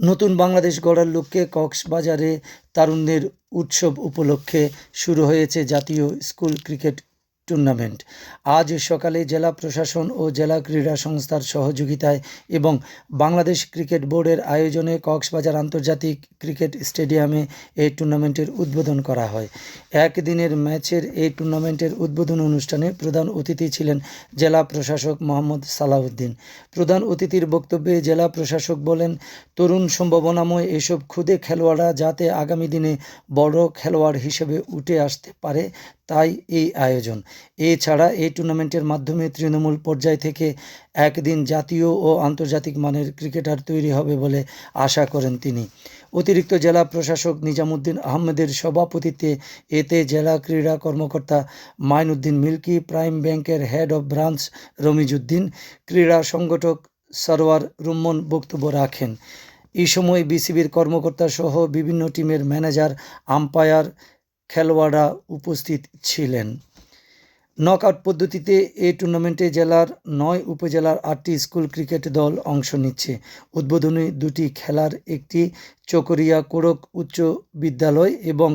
নতুন বাংলাদেশ গড়ার লক্ষ্যে কক্সবাজারে তারুণ্যের উৎসব উপলক্ষে শুরু হয়েছে জাতীয় স্কুল ক্রিকেট টুর্নামেন্ট আজ সকালে জেলা প্রশাসন ও জেলা ক্রীড়া সংস্থার সহযোগিতায় এবং বাংলাদেশ ক্রিকেট বোর্ডের আয়োজনে কক্সবাজার আন্তর্জাতিক ক্রিকেট স্টেডিয়ামে এই টুর্নামেন্টের উদ্বোধন করা হয়। একদিনের ম্যাচের এই টুর্নামেন্টের উদ্বোধন অনুষ্ঠানে প্রধান অতিথি ছিলেন জেলা প্রশাসক মোহাম্মদ সালাউদ্দিন প্রধান অতিথির বক্তব্যে জেলা প্রশাসক বলেন, তরুণ সম্ভাবনাময় এসব ক্ষুদে খেলোয়াড়রা যাতে আগামী দিনে বড় খেলোয়াড় হিসেবে উঠে আসতে পারে, তাই এই আয়োজন। এছাড়া এই টুর্নামেন্টের মাধ্যমে তৃণমূল পর্যায় থেকে একদিন জাতীয় ও আন্তর্জাতিক মানের ক্রিকেটার তৈরি হবে বলে আশা করেন তিনি। অতিরিক্ত জেলা প্রশাসক নিজামুদ্দিন আহমেদের সভাপতিত্বে এতে জেলা ক্রীড়া কর্মকর্তা মাইনুদ্দিন মিল্কি, প্রাইম ব্যাংকের হেড অব ব্রাঞ্চ রমিজুদ্দিন ক্রীড়া সংগঠক সরওয়ার রুম্মন বক্তব্য রাখেন। এই সময় বিসিবির কর্মকর্তা সহ বিভিন্ন টিমের ম্যানেজার, আম্পায়ার, খেলোয়াড়রা উপস্থিত ছিলেন। নকআউট পদ্ধতিতে এ টুর্নামেন্টে জেলার নয় উপজেলার আটটি স্কুল ক্রিকেট দল অংশ নিচ্ছে। উদ্বোধনী দুটি খেলার একটি চকরিয়া কোড়ক উচ্চ বিদ্যালয় এবং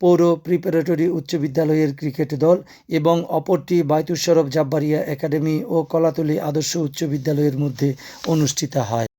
পৌর প্রিপারেটরি উচ্চ বিদ্যালয়ের ক্রিকেট দল এবং অপরটি বায়তুসরফ জাব্বারিয়া একাডেমি ও কলাতলী আদর্শ উচ্চ বিদ্যালয়ের মধ্যে অনুষ্ঠিত হয়।